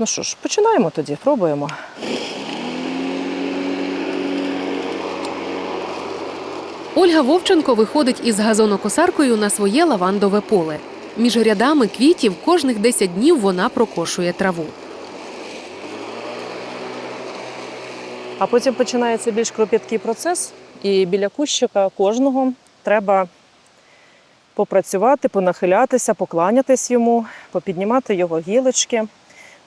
Ну що ж, починаємо тоді, пробуємо. Ольга Вовченко виходить із газонокосаркою на своє лавандове поле. Між рядами квітів кожних 10 днів вона прокошує траву. А потім починається більш кропіткий процес, і біля кущика кожного треба попрацювати, понахилятися, покланятись йому, попіднімати його гілочки,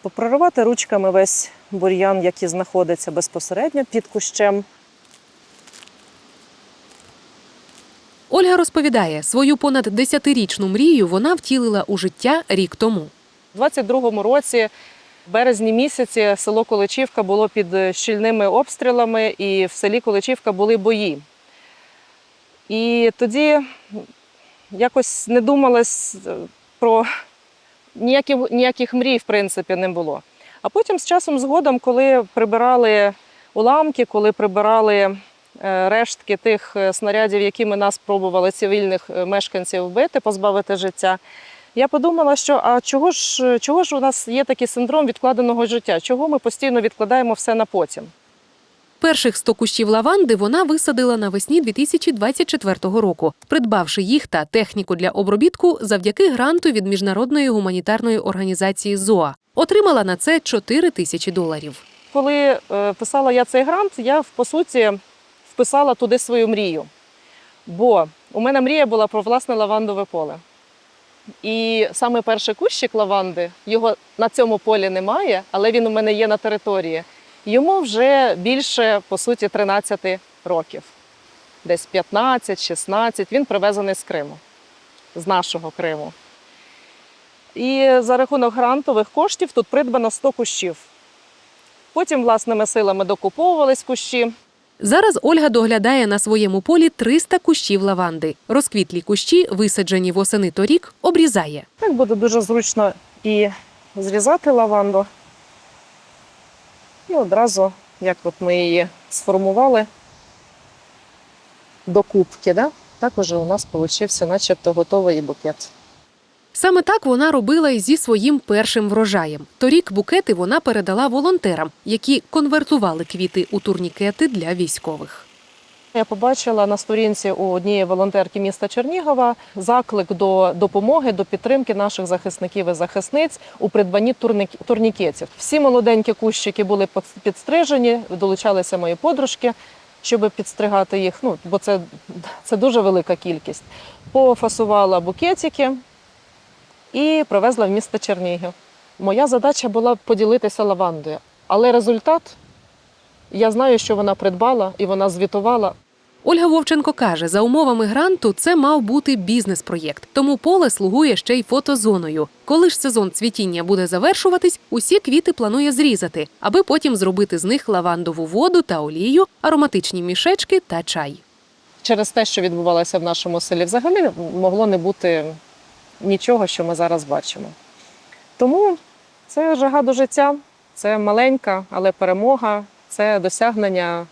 попроривати ручками весь бур'ян, який знаходиться безпосередньо під кущем. Ольга розповідає, свою понад 10-річну мрію вона втілила у життя рік тому. У 22-му році, в березні місяці, село Количівка було під щільними обстрілами, і в селі Количівка були бої. І тоді якось не думалось е, про ніяких, ніяких мрій, в принципі, не було. А потім з часом згодом, коли прибирали уламки, коли прибирали е, рештки тих е, снарядів, якими нас пробували цивільних е, мешканців вбити, позбавити життя, я подумала, що а чого ж, чого ж у нас є такий синдром відкладеного життя? Чого ми постійно відкладаємо все на потім? Перших 100 кущів лаванди вона висадила навесні 2024 року, придбавши їх та техніку для обробітку завдяки гранту від міжнародної гуманітарної організації ЗОА. Отримала на це 4 тисячі доларів. Коли е, писала я цей грант, я по суті вписала туди свою мрію. Бо у мене мрія була про власне лавандове поле. І саме перший кущик лаванди, його на цьому полі немає, але він у мене є на території. Йому вже більше, по суті, 13 років. Десь 15-16. Він привезений з Криму, з нашого Криму. І за рахунок грантових коштів тут придбано 100 кущів. Потім власними силами докуповувались кущі. Зараз Ольга доглядає на своєму полі 300 кущів лаванди. Розквітлі кущі, висаджені восени торік, обрізає. Так буде дуже зручно і зрізати лаванду. І одразу, як от ми її сформували до кубки, да? так уже у нас вийшов начебто готовий букет. Саме так вона робила і зі своїм першим врожаєм. Торік букети вона передала волонтерам, які конвертували квіти у турнікети для військових. Я побачила на сторінці у однієї волонтерки міста Чернігова заклик до допомоги, до підтримки наших захисників і захисниць у придбанні турнікетів. Всі молоденькі кущики були підстрижені, долучалися мої подружки, щоб підстригати їх. Ну бо це, це дуже велика кількість. Пофасувала букетики і привезла в місто Чернігів. Моя задача була поділитися лавандою, але результат я знаю, що вона придбала і вона звітувала. Ольга Вовченко каже, за умовами гранту це мав бути бізнес-проєкт, тому поле слугує ще й фотозоною. Коли ж сезон цвітіння буде завершуватись, усі квіти планує зрізати, аби потім зробити з них лавандову воду та олію, ароматичні мішечки та чай. Через те, що відбувалося в нашому селі, взагалі могло не бути нічого, що ми зараз бачимо. Тому це жага до життя, це маленька, але перемога, це досягнення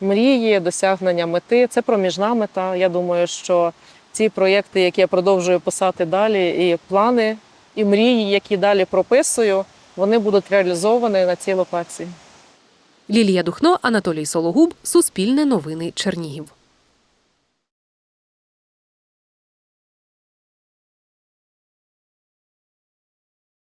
мрії, досягнення мети, це проміжна мета. Я думаю, що ці проєкти, які я продовжую писати далі, і плани, і мрії, які далі прописую, вони будуть реалізовані на цій локації. Лілія Духно, Анатолій Сологуб, Суспільне новини Чернігів.